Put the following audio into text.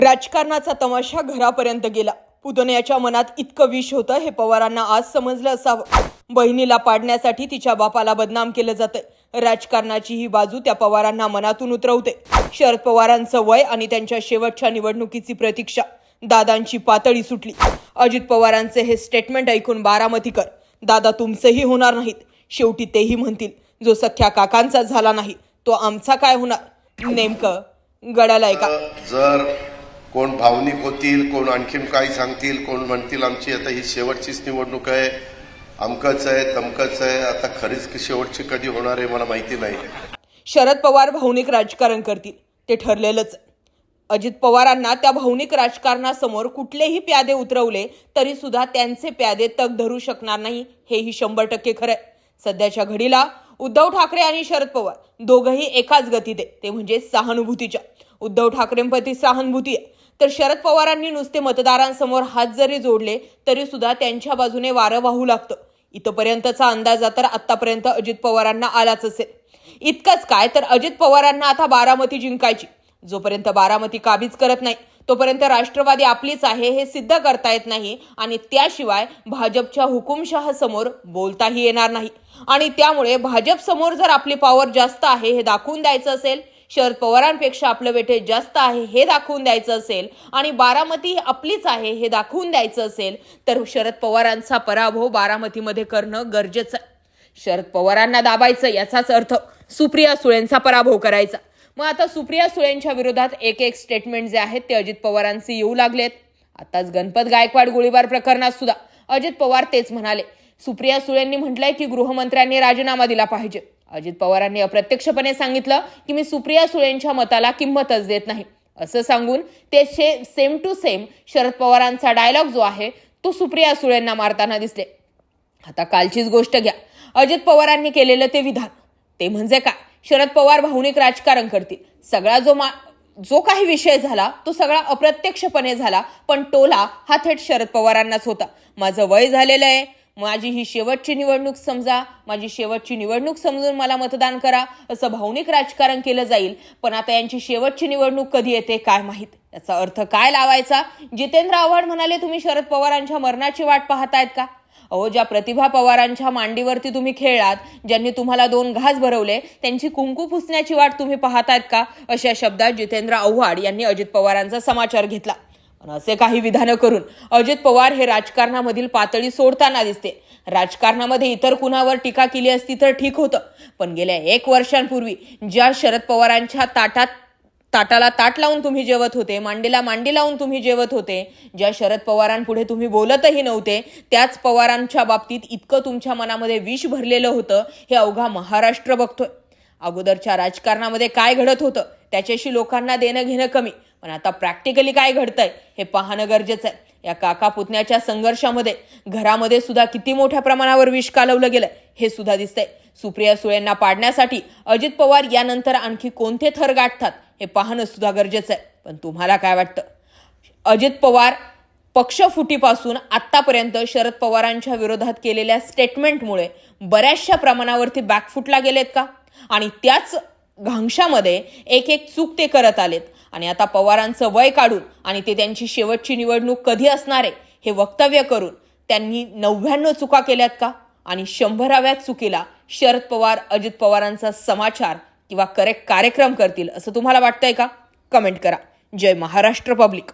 राजकारणाचा तमाशा घरापर्यंत गेला. पुतण्याच्या मनात इतकं विष होतं हे पवारांना आज समजलं असावं. बहिणीला पाडण्यासाठी तिच्या बापाला बदनाम केलं जातं राजकारणाची ही बाजू त्या पवारांना मनातून उतरवते. शरद पवारांचं वय आणि त्यांच्या शेवटच्या निवडणुकीची प्रतीक्षा. दादांची पातळी सुटली. अजित पवारांचे हे स्टेटमेंट ऐकून बारामतीकर दादा तुमचंही होणार नाहीत. शेवटी तेही म्हणतील जो सख्या काकांचा झाला नाही तो आमचा काय होणार? नेमकं गडाला का जर कोण भावनिक होतील कोण आणखीन काही सांगतील कोण म्हणतील आमची आता ही शेवटचीच निवडणूक आहे. अमकच आहे तमकच आहे. आता खरीच की शेवटची कधी होणार आहे मला माहिती नाही. शरद पवार भावनिक राजकारण करतील ते ठरलेलंच. अजित पवारांना त्या भावनिक राजकारणासमोर कुठलेही प्यादे उतरवले तरी सुद्धा त्यांचे प्यादे तग धरू शकणार नाही हेही शंभर टक्के खरंय सध्याच्या घडीला उद्धव ठाकरे आणि शरद पवार दोघंही एकाच गतीत आहे ते म्हणजे सहानुभूतीच्या. उद्धव ठाकरेंप्रती सहानुभूती आहे. तर शरद पवारांनी नुसते मतदारांसमोर हात जरी जोडले तरी सुद्धा त्यांच्या बाजूने वारं वाहू लागतं. इथपर्यंतचा अंदाजा तर आतापर्यंत अजित पवारांना आलाच असेल. इतकंच काय तर अजित पवारांना आता बारामती जिंकायची. जोपर्यंत बारामती काबीज करत नाही तोपर्यंत राष्ट्रवादी आपलीच आहे हे सिद्ध करता येत नाही आणि त्याशिवाय भाजपच्या हुकुमशहासमोर बोलताही येणार नाही. आणि त्यामुळे भाजपसमोर जर आपली पॉवर जास्त आहे हे दाखवून द्यायचं असेल शरद पवारांपेक्षा आपलं वेठे जास्त आहे हे दाखवून द्यायचं असेल आणि बारामती आपलीच आहे हे दाखवून द्यायचं असेल तर शरद पवारांचा पराभव बारामतीमध्ये करणं गरजेचं शरद पवारांना दाबायचं याचाच अर्थ सुप्रिया सुळेंचा पराभव करायचा. मग आता सुप्रिया सुळेंच्या विरोधात एक एक स्टेटमेंट जे आहेत ते अजित पवारांचे येऊ लागलेत. आताच गणपत गायकवाड गोळीबार प्रकरणात सुद्धा अजित पवार तेच म्हणाले. सुप्रिया सुळेंनी म्हटलंय की गृहमंत्र्यांनी राजीनामा दिला पाहिजे. अजित पवारांनी अप्रत्यक्षपणे सांगितलं की मी सुप्रिया सुळेंच्या मताला किंमतच देत नाही. असं सांगून ते सेम टू सेम शरद पवारांचा डायलॉग जो आहे तो सुप्रिया सुळेंना मारताना दिसले. आता कालचीच गोष्ट घ्या. अजित पवारांनी केलेलं ते विधान. ते म्हणजे काय? शरद पवार भावनिक राजकारण करतील. सगळा जो मा जो काही विषय झाला तो सगळा अप्रत्यक्षपणे झाला पण टोला हा थेट शरद पवारांनाच होता. माझं वय झालेलं आहे. माझी ही शेवटची निवडणूक समजा माझी शेवटची निवडणूक समजून मला मतदान करा असं भावनिक राजकारण केलं जाईल. पण आता यांची शेवटची निवडणूक कधी येते काय माहीत? याचा अर्थ काय लावायचा? जितेंद्र आव्हाड म्हणाले तुम्ही शरद पवारांच्या मरणाची वाट पाहतायत का? अहो ज्या प्रतिभा पवारांच्या मांडीवरती तुम्ही खेळलात ज्यांनी तुम्हाला दोन घास भरवले त्यांची कुंकू पुसण्याची वाट तुम्ही पाहतायत का? अशा शब्दात जितेंद्र आव्हाड यांनी अजित पवारांचा समाचार घेतला. असे काही विधानं करून अजित पवार हे राजकारणामधील पातळी सोडताना दिसते. राजकारणामध्ये इतर कुणावर टीका केली असती तर ठीक होतं. पण गेल्या एक वर्षांपूर्वी ज्या शरद पवारांच्या ताटात ताटाला ताट लावून तुम्ही जेवत होते मांडीला मांडी लावून तुम्ही जेवत होते ज्या शरद पवारांपुढे तुम्ही बोलतही नव्हते त्याच पवारांच्या बाबतीत इतकं तुमच्या मनामध्ये विष भरलेलं होतं हे अवघा महाराष्ट्र बघतोय. अगोदरच्या राजकारणामध्ये काय घडत होतं त्याच्याशी लोकांना देणं घेणं कमी पण आता प्रॅक्टिकली काय घडतंय हे पाहणं गरजेचं आहे. या काका पुतण्याच्या संघर्षामध्ये घरामध्ये सुद्धा किती मोठ्या प्रमाणावर विष कालवलं गेलं हे सुद्धा दिसतंय. सुप्रिया सुळेंना पाडण्यासाठी अजित पवार यानंतर आणखी कोणते थर गाठतात हे पाहणं सुद्धा गरजेचं आहे. पण तुम्हाला काय वाटतं? अजित पवार पक्षफुटीपासून आत्तापर्यंत शरद पवारांच्या विरोधात केलेल्या स्टेटमेंटमुळे बऱ्याचशा प्रमाणावरती बॅकफुटला गेलेत का? आणि त्याच घांशामध्ये एक एक चूक ते करत आलेत. आणि आता पवारांचं वय काढून आणि ते त्यांची शेवटची निवडणूक कधी असणार आहे हे वक्तव्य करून त्यांनी नव्याण्णव चुका केल्यात का? आणि शंभराव्या चुकीला शरद पवार अजित पवारांचा समाचार किंवा करेक्ट कार्यक्रम करतील असं तुम्हाला वाटतंय का? कमेंट करा. जय महाराष्ट्र पब्लिक